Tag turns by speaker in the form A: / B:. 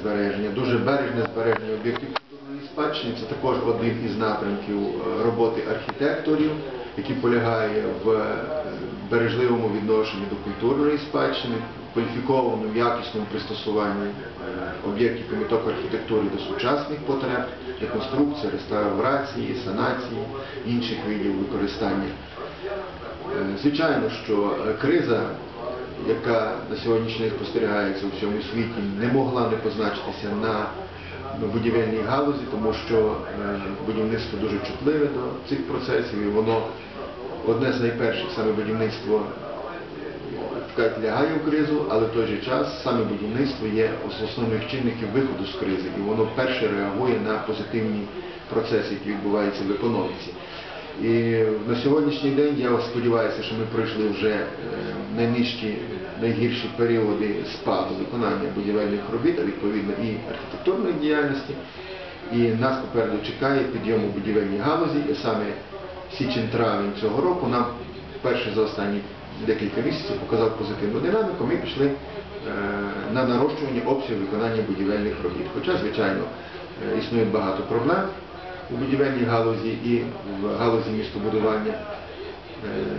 A: Збереження, дуже бережне збереження об'єктів культурної спадщини це також один із напрямків е, роботи архітекторів, який полягає в е, бережливому відношенні до культурної спадщини, кваліфікованому якісному пристосуванні е, об'єктів пам'яток архітектури до сучасних потреб, реконструкції, реставрації, санації, інших видів використання. Звичайно, що криза, яка на сьогоднішній день спостерігається у всьому світі, не могла не позначитися на будівельній галузі, тому що е, будівництво дуже чутливе до цих процесів, і воно одне з найперших саме будівництво лягає в кризу, але в той же час саме будівництво є основним чинником виходу з кризи, і воно перше реагує на позитивні процеси, які відбуваються в економіці. І на сьогоднішній день я сподіваюся, що ми пройшли вже е, найнижчі, найгірші періоди спаду виконання будівельних робіт, а відповідно і архітектурної діяльності. І нас попереду чекає підйом у будівельній галузі, і саме січень-травень цього року нам вперше за останні декілька місяців показав позитивну динаміку. Ми пішли е, на нарощування обсягу виконання будівельних робіт. Хоча, звичайно, е, існує багато проблем у будівельній галузі і в галузі містобудування. Е,